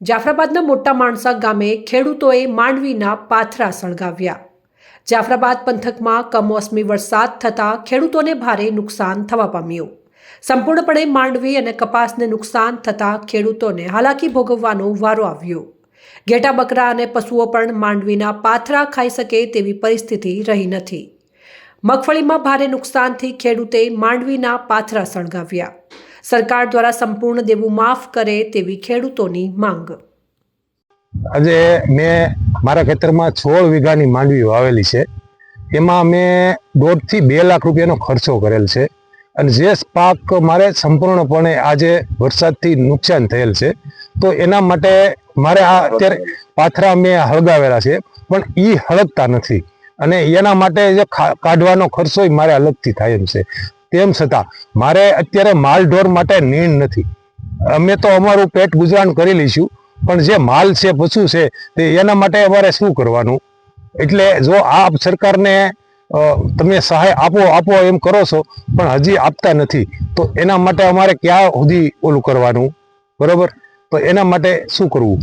જાફરાબાદના મોટા માણસા ગામે ખેડૂતોએ માંડવીના પાથરા સળગાવ્યા. જાફરાબાદ પંથકમાં કમોસમી વરસાદ થતાં ખેડૂતોને ભારે નુકસાન થવા પામ્યું. સંપૂર્ણપણે માંડવી અને કપાસને નુકસાન થતાં ખેડૂતોને હાલાકી ભોગવવાનો વારો આવ્યો. ઘેટા બકરા અને પશુઓ પણ માંડવીના પાથરા ખાઈ શકે તેવી પરિસ્થિતિ રહી નથી. મગફળીમાં ભારે નુકસાનથી ખેડૂતે માંડવીના પાથરા સળગાવ્યા. સરકાર દ્વારા સંપૂર્ણ દેવું માફ કરે તેવી ખેડૂતોની માંગ. આજે મેં મારા ખેતરમાં સોળ વીઘાની માંડવી વાવેલી છે. એમાં મેં દોઢથી બે લાખ રૂપિયાનો ખર્ચો કરેલ છે અને જે પાક મારે સંપૂર્ણપણે આજે વરસાદથી નુકસાન થયેલ છે, તો એના માટે મારે આ અત્યારે પાથરા મેં હળગાવેલા છે, પણ એ હળગતા નથી. અને એના માટે જે કાઢવાનો ખર્ચો મારે અલગથી થાય એમ છે. તેમ છતાં, મારે અત્યારે માલઢોર માટે નીણ નથી. અમે તો અમારું પેટ ગુજરાન કરી લઈશું, પણ જે માલ છે, પશુ છે, તે એના માટે અમારે શું કરવાનું? એટલે જો આપ સરકારને તમે સહાય આપો આપો એમ કરો છો, પણ હજી આપતા નથી, તો એના માટે અમારે ક્યાં સુધી ઓલું કરવાનું? બરોબર? તો એના માટે શું કરવું?